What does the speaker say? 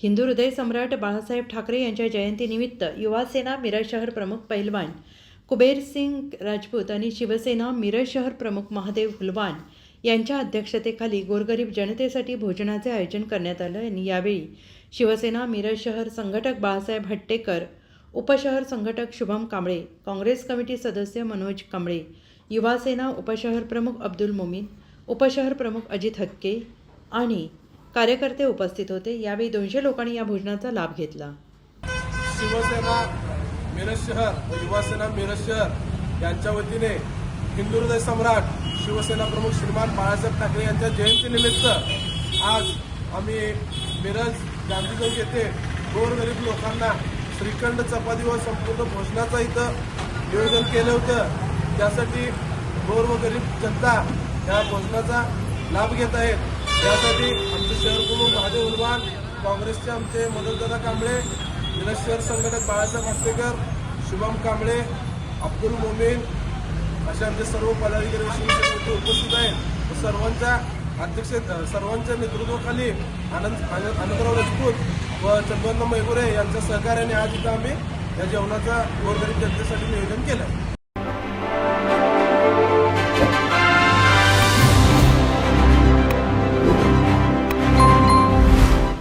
हिंदू हृदय सम्राट बाळासाहेब ठाकरे यांच्या जयंतीनिमित्त युवासेना मिरज शहर प्रमुख पैलवान कुबेर सिंग राजपूत आणि शिवसेना मिरज शहर प्रमुख महादेव हुलवान यांच्या अध्यक्षतेखाली गोरगरीब जनतेसाठी भोजनाचे आयोजन करण्यात आलं आणि यावेळी शिवसेना मिरज शहर संघटक बाळासाहेब हट्टेकर उपशहर संघटक शुभम कांबळे काँग्रेस कमिटी सदस्य मनोज कांबळे युवासेना उपशहर प्रमुख अब्दुल मोमीन उपशहर प्रमुख अजित हक्के आणि कार्यकर्ते उपस्थित होते. यावेळी दोनशे लोकांनी या भोजनाचा लाभ घेतला. शिवसेना मिरज शहर व युवासेना मिरज शहर यांच्या वतीने हिंदुहृदय सम्राट शिवसेना प्रमुख श्रीमान बाळासाहेब ठाकरे यांच्या जयंतीनिमित्त आज आम्ही मिरज गांधी चौक येथे गोरगरीब लोकांना श्रीखंड चपाती व संपूर्ण भोजनाचं इथं नियोजन केलं होतं. त्यासाठी गोर व गरीब जनता या भोजनाचा लाभ घेत आहेत. त्यासाठी आमचे शहर प्रमुख महादेव उलवान काँग्रेसचे आमचे मदतदादा कांबळे जिल्हा शहर संघटक बाळासाहेब आत्तेकर शुभम कांबळे अब्दुल मोमीन असे आमचे सर्व पदाधिकारी शिवसेनेचे उपस्थित आहेत. सर्वांच्या अध्यक्ष सर्वांच्या नेतृत्वाखाली आनंद आनंद आनंदराव राजपूत व चंदन मैगुरे यांच्या सहकार्याने आज इथं आम्ही या जेवणाचा गोरगरीब जनतेसाठी नियोजन केलं.